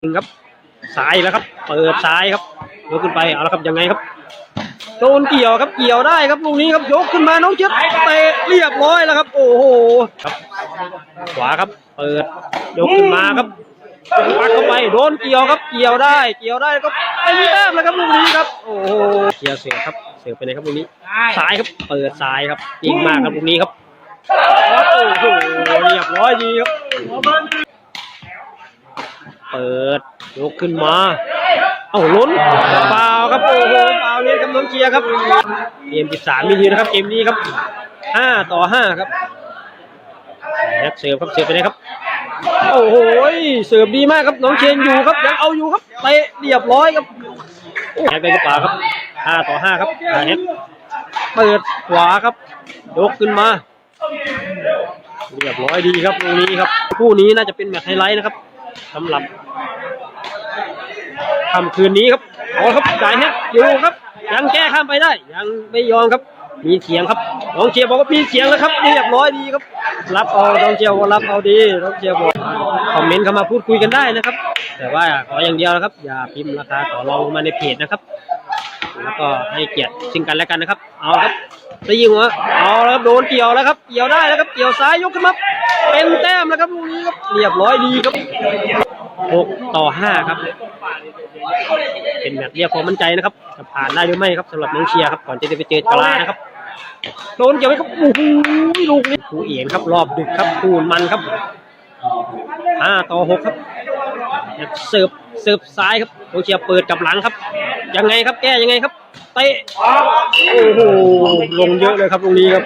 หนึ่งครับซ้ายแล้วครับ เปิดซ้ายครับยกขึ้นไปเอาละครับยังไงครับโดนเกี่ยวครับเกี่ยวได้ครับลูกนี้ครับยกขึ้นมาน้องเจี๊ยบเตะเรียบร้อยแล้วครับ โอ้โหครับ ขวาครับ เปิดยกขึ้นมาครับปักเข้าไปโดนเกี่ยวครับเกี่ยวได้ เกี่ยวได้แล้วก็ตีแต้มแล้วครับลูกนี้ครับ โอ้โหเกี่ยวเสียครับเสียไปไหนครับลูกนี้ซ้ายครับเปิดซ้ายครับยิงมากครับลูกนี้ครับโอ้โหเรียบร้อยดีครับ เปิดยกขึ้นมาเอ้าล้นเปล่าครับโอ้โหเปล่าเนี่ยครับน้องเชียร์ครับเกม13มีทีนะครับเกมนี้ครับ5ต่อ5ครับแฮกเสิร์ฟครับเสิร์ฟไปเลยครับโอ้โหเสิร์ฟดีมากครับน้องเชนอยู่ครับยังเอาอยู่ครับเตะเรียบร้อยครับแฮกได้หรือเปล่าครับ5ต่อ5ครับอ่าแฮกเปิดขวาครับยกขึ้นมาเรียบร้อยดีครับตรงนี้ครับคู่นี้น่าจะเป็นแมตช์ไฮไลท์นะครับ สำหรับค่ำคืนนี้ครับเอาครับจ่ายฮะอยู่ครับ ยังแก้ข้ามไปได้ ยังไม่ยอมครับ มีเสียงครับน้องเชียร์บอกว่ามีเสียงแล้วครับเรียบร้อยดีครับ รับเอาน้องเชียร์ว่ารับเอาดีน้องเชียร์บอกคอมเมนต์เข้ามาพูดคุยกันได้นะครับ แต่ว่าขออย่างเดียวนะครับ อย่าพิมพ์ราคาต่อรองลงมาในเพจนะครับ แล้วก็ให้เกียรติซึ่งกันและกันนะครับ เอาครับตีหัวเอาแล้วครับโดนเกี่ยวแล้วครับ เกี่ยวได้แล้วครับ เกี่ยวซ้ายยกขึ้นมา เป็นแต้มแล้วครับลูกนี้ครับเรียบร้อยดีครับหกต่อห้าครับ เป็นแมตช์เรียกความมั่นใจนะครับจะผ่านได้หรือไม่ครับสำหรับน้องเชียร์ครับก่อนจะไปเจอกลานะครับโดนเกี่ยวไหมครับโอ้โหลูกนี้คู่เอียนครับรอบดึกครับคู่มันครับห้าต่อหกครับเสิร์ฟเสิร์ฟซ้ายครับโอเชียร์เปิดกับหลังครับ ยังไงครับแก้ยังไงครับเตะโอ้โหลงเยอะเลยครับตรงนี้ครับ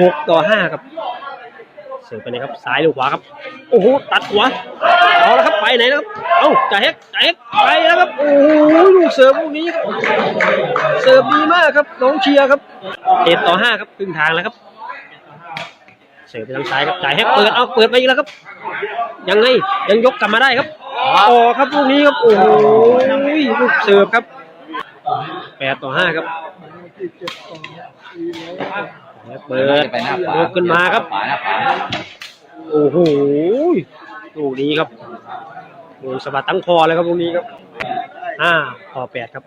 หกต่อห้าครับ สิร์ฟไปไหนครับซ้ายหรือขวาครับโอ้โหตัดหัวเอาล้วครับไปไหนนะครับเอ้าจ่ายเฮกจ่ายเฮกไปแล้วครับโอ้โหลูกเสิร์ฟลูกนี้ครับเสิร์ฟดีมากครับน้องเชียร์ครับเจ็ดต่อห้าครับครึ่งทางแล้วครับ เสิร์ฟไปทางซ้ายครับจ่ายเฮกเปิดเอาเปิดไปอีกแล้วครับ ยังไงยังยกกลับมาได้ครับต่อครับลูกนี้ครับโอ้โหลูกเสิร์ฟครับแปดต่อห้าครับ เปิดไปหน้าขวายกขึ้นมาครับขวาหน้าขวาโอ้โหลูกนี้ครับโดนสะบัดตั้งคอเลยครับลูกนี้ครับห้าคอแปดครับ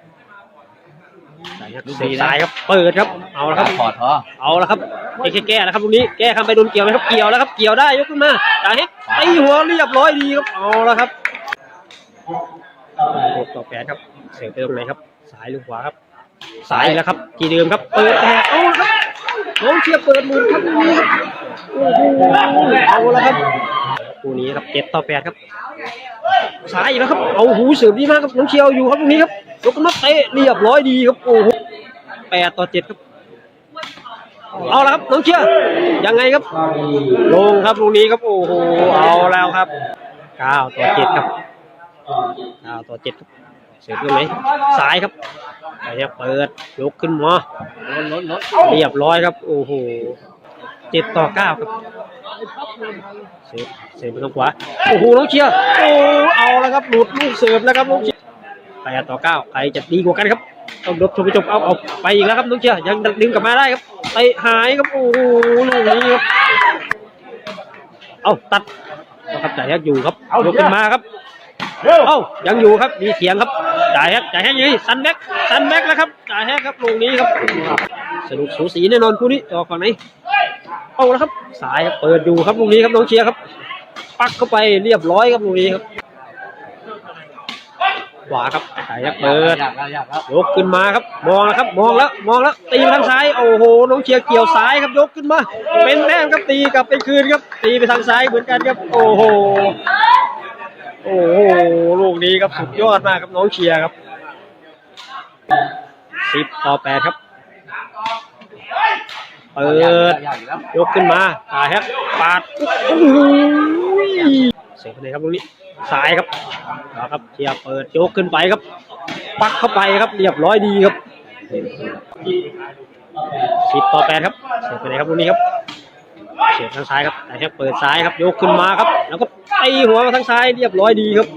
ใส่ครับเสียบซ้ายครับ เปิดครับ เอาละครับถอดท้อเอาละครับแก้แก้แล้วครับลูกนี้แก้ข้ามไปโดนเกี่ยวไหมครับเกี่ยวแล้วครับเกี่ยวได้ยกขึ้นมาจ่ายให้ตีหัวเรียบร้อยดีครับเอาละครับหกต่อแปดครับเสียบไปตรงไหนครับซ้ายหรือขวาครับซ้ายแล้วครับ ทีเดิมครับ เปิดแตกเอาละครับน้อ งเชียร์เปิดหมุนครับลูกนี้ครับโอ้โหเอาละครับคู่นี้ครับเจ็ดต่อแปดครับซ้ายอีกแล้วครับเอาหูเสิร์ฟดีมากครับน้องเชียร์อยู่ครับตรงนี้ครับยกขึ้นมาเตะเรียบร้อยดีครับโอ้โหแปดต่อเจ็ดครับเอาละครับน้องเชียร์ยังไงครับลงครับลูกนี้ครับโอ้โหเอาแล้วครับเก้าต่อเจ็ดครับเก้าต่อเจ็ดครับ เสิร์ฟตรงไหนซ้ายครับไปครับเปิดยกขึ้นมาล้นล้นล้นเรียบร้อยครับ โอ้โหเจ็ดต่อเก้าครับเสิร์ฟเสิร์ฟไปทางขวาโอ้โหน้องเชียร์โอ้เอาแล้วครับหลุดลูกเสิร์ฟแล้วครับน้องเชียร์แปดต่อเก้าใครจะดีกว่ากันครับต้องลบชมไปจบเอาเอาไปอีกแล้วครับน้องเชียร์ยังดึงกลับมาได้ครับเตะหายครับโอ้โหลูกนี้ครับเอาตัดเอาครับจ่ายแฮกอยู่ครับยกขึ้นมาครับเอ้ายังอยู่ครับมีเสียงครับ จ่ายแฮกจ่ายแฮกอยู่นี่ซันแบ็กซันแบ็กแล้วครับจ่ายแฮกครับลูกนี้ครับ สนุกสูสีแน่นอนคู่นี้จะออกฝั่งไหนเอาแล้วครับ สายเปิดอยู่ครับลูกนี้ครับน้องเชียร์ครับ ปักเข้าไปเรียบร้อยครับลูกนี้ครับขวาครับจ่ายแฮกเปิดยกขึ้นมาครับ มองแล้วครับ มองแล้ว มองแล้ว ตีไปทางซ้าย โอ้โห น้องเชียร์เกี่ยวซ้ายครับ ยกขึ้นมา เป็นแต้มครับ ตีกลับไปคืนครับ ตีไปทางซ้ายเหมือนกันครับ โอ้โห โอ้โหลูกนี้ครับสุดยอดมากครับน้องเชียร์ครับสิบต่อแปดครับเปิดยกขึ้นมาตายครับปาดโอ้โหเสียคะแนนครับตรงนี้ซ้ายครับเอาครับเชียร์เปิดยกขึ้นไปครับ ปักเข้าไปครับเรียบร้อยดีครับสิบต่อแปดครับเสียคะแนนครับตรงนี้ครับ เสียบทางซ้ายครับแต่แค่เปิดซ้ายครับยกขึ้นมาครับ แล้วก็ตีหัวมาทางซ้ายเรียบร้อยดีครับ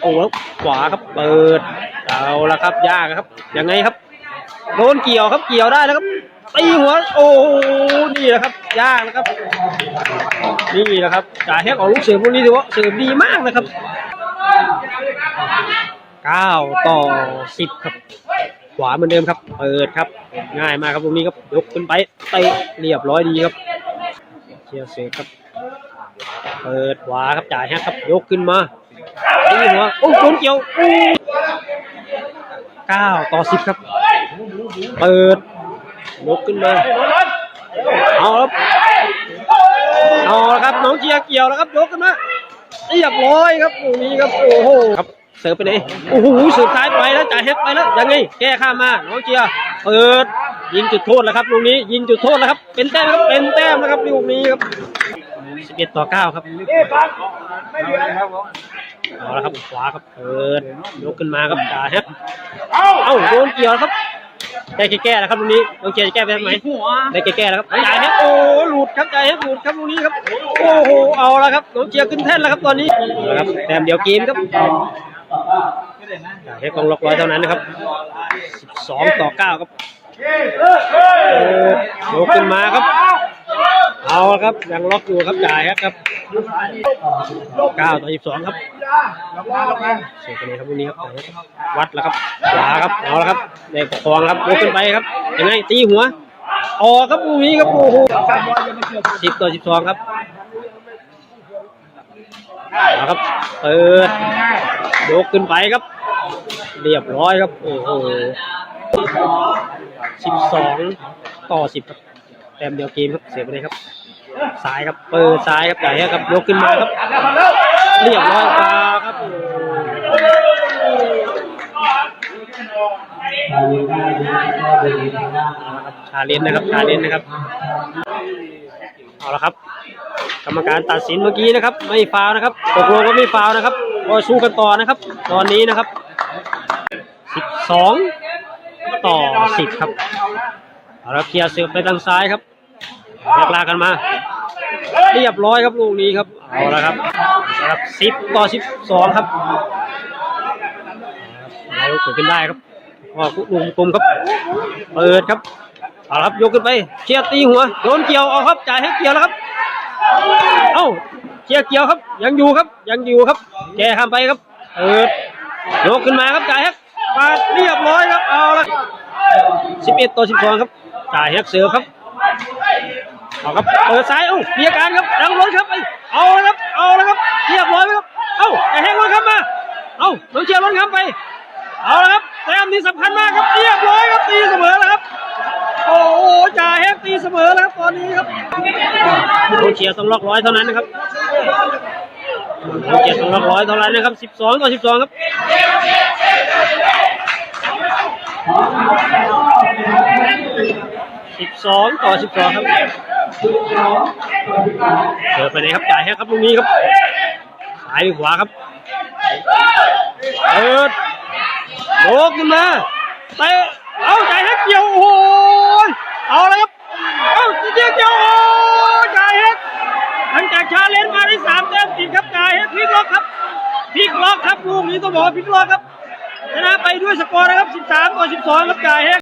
โอ้แล้วขวาครับเปิดเอาละครับยากครับยังไงครับโดนเกี่ยวครับเกี่ยวได้แล้วครับตีหัวโอ้นี่แหละครับ ยากนะครับนี่แหละครับจ่ายให้ของลูกเสือพวกนี้ถือว่าเสือดีมากนะครับเก้าต่อสิบครับ ขวาเหมือนเดิมครับ เปิดครับ ง่ายมากครับตรงนี้ครับยกขึ้นไปเตะเรียบร้อยดีครับเชียร์เสือครับ เปิดขวาครับจ่ายให้ครับ ยกขึ้นมาตีหัวโอ้โดนเกี่ยวเก้าต่อสิบครับ เปิดยกขึ้นมาเอาครับเอาครับน้องเชียร์เกี่ยวแล้วครับยกขึ้นมาเรียบร้อยครับตรงนี้ครับโอ้โหครับ สิร์ฟไปไหนโอ้โหสิร์ฟซ้ายไปแล้วจ่ายแฮกไปแล้วยังไงแก้ข้ามมาน้องเชียเปิดยิงจุดโทษแล้วครับตรงนี้ ยิงจุดโทษแล้วครับ เป็นแต้มครับเป็นแต้มนะครับลูกนี้ครับ11ต่อ9ครับเอาละครับขวาครับเปิดยกขึ้นมาครับจ่าแฮกเอ้าโดนเกี่ยวแล้วครับได้แก้แล้วครับตรงนี้น้องเชียร์จะแก้ไปไหนได้แก้แล้วครับจ่ายแฮกโอ้หลุดครับจ่ายแฮกหลุดครับตรงนี้ครับ โอ้โหเอาละครับน้องเชียขึ้นแท่นแล้วครับตอนนี้เอาละครับแต้มเดียวเกมครับ จ่ายแฮกกองล็อกร้อยเท่านั้นนะครับ 12 ต่อ 9 ครับโยกขึ้นมาครับ เอาละครับยังล็อกอยู่ครับจ่ายครับ9ต่อ 12 ครับเสียไปเลยครับวกนี้ครับวัดแล้วครับขวาครับเอาละครับเด็กประคองครับยกขึ้นไปครับยังไงตีหัวออกครับพวกนี้ครับโอ้โหสิบต่อสิบสองครับ เอาครับเปิดยกขึ้นไปครับ เรียบร้อยครับ โอ้โหสิบสองต่อสิบครับแต้มเดียวเกมครับเสียไปเลยครับซ้ายครับ เปิดซ้ายครับใหญ่ครับยกขึ้นมาครับ เรียบร้อยปลาครับชาเลนนะครับชาเลนนะครับ เอาละครับ กรรมการตัดสินเมื่อกี้นะครับ ไม่ฟาวนะครับตกลงว่าไม่ฟาวนะครับก็สู้กันต่อนะครับ ตอนนี้นะครับ 12 ต่อ 10 ครับเอาละเคลียร์เสือไปทางซ้ายครับแยกลากันมา เรียบร้อยครับลูกนี้ครับเอาละครับครับสิบต่อสิบสองครับเราเกิดขึ้นได้ครับก็ลุมกลมครับเปิดครับเอาละครับยกขึ้นไปเชียร์ตีหัวโดนเกี่ยวเอาครับจ่ายให้เกี่ยวแล้วครับ เอ้าเชียร์เกี่ยวครับ ยังอยู่ครับ ยังอยู่ครับ แกข้ามไปครับเปิดยกขึ้นมาครับจ่ายให้ปาดเรียบร้อยครับเอาละสิบเอ็ดต่อสิบสองครับจ่ายให้เสือครับเอาครับเปิดซ้ายเอ้ามีอาการครับดังรถครับไปเอาละครับเอาละครับเรียบร้อยครับเอ้าแต่แห้งรถครับมาเอ้าน้องเชียร์รถครับไป เอาละครับแต้มนี้สำคัญมากครับเรียบร้อยครับตีเสมอแล้ว โอ้โหจ่าแฮกตีเสมอแล้วตอนนี้ครับน้อเชียร์ต้องล็อกร้อยเท่านั้นนะครับน้อเชียร์ต้องล็อกร้อยเท่านั้นนะครับสิบสองต่อสิบสองครับสิบสองต่อสิบสองครับเดินไปไหนครับจ่ายให้ครับลูกนี้ครับซ้ายหรือขวาครับเปิดโลกขึ้นมาเตะ เอาจ่ายให้เกี่ยวโอ้โหเอาเลยครับเอาเกี่ยวเกี่ยวโอ้จ่ายให้หลังจากชาเลนจ์มาได้สามแต้มติดครับจ่ายให้พลิกล็อกครับพลิกล็อกครับลูกนี้ต้องบอกว่าพลิกล็อกครับชนะไปด้วยสกอร์นะครับ 13 ต่อ 12 ครับจ่ายให้